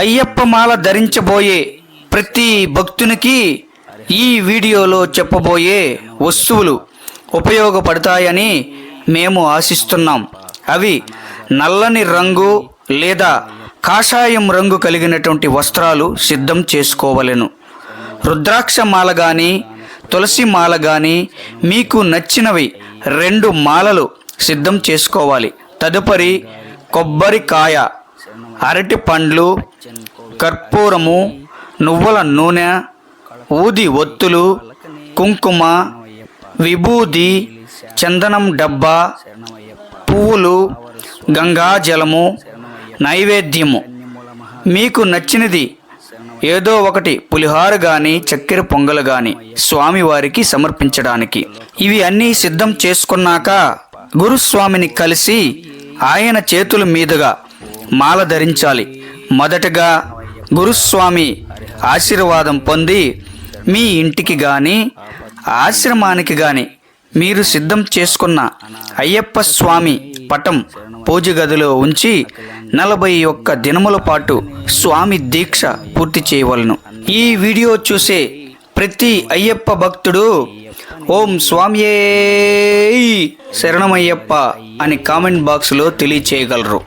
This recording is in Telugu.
అయ్యప్ప మాల ధరించబోయే ప్రతి భక్తునికి ఈ వీడియోలో చెప్పబోయే వస్తువులు ఉపయోగపడతాయని మేము ఆశిస్తున్నాం. అవి నల్లని రంగు లేదా కాషాయం రంగు కలిగినటువంటి వస్త్రాలు సిద్ధం చేసుకోవలెను. రుద్రాక్ష మాల కానీ తులసి మాల కానీ మీకు నచ్చినవి రెండు మాలలు సిద్ధం చేసుకోవాలి. తదుపరి కొబ్బరికాయ. అరటి పండ్లు కర్పూరము నువ్వుల నూనె ఊది ఒత్తులు కుంకుమ విభూది చందనం డబ్బా పువ్వులు గంగాజలము నైవేద్యము. మీకు నచ్చినది ఏదో ఒకటి పులిహార గాని చక్కెర పొంగలు గాని స్వామివారికి సమర్పించడానికి. ఇవి అన్నీ సిద్ధం చేసుకున్నాక గురుస్వామిని కలిసి ఆయన చేతుల మీదుగా మాల ధరించాలి. మొదటగా గురుస్వామి ఆశీర్వాదం పొంది మీ ఇంటికి కానీ ఆశ్రమానికి కానీ మీరు సిద్ధం చేసుకున్న అయ్యప్ప స్వామి పటం పూజ గదిలో ఉంచి నలభై ఒక్క దినముల పాటు స్వామి దీక్ష పూర్తి చేయవలను. ఈ వీడియో చూసే ప్రతి అయ్యప్ప భక్తుడు ఓం స్వామియే శరణమయ్యప్ప అని కామెంట్ బాక్స్లో తెలియచేయగలరు.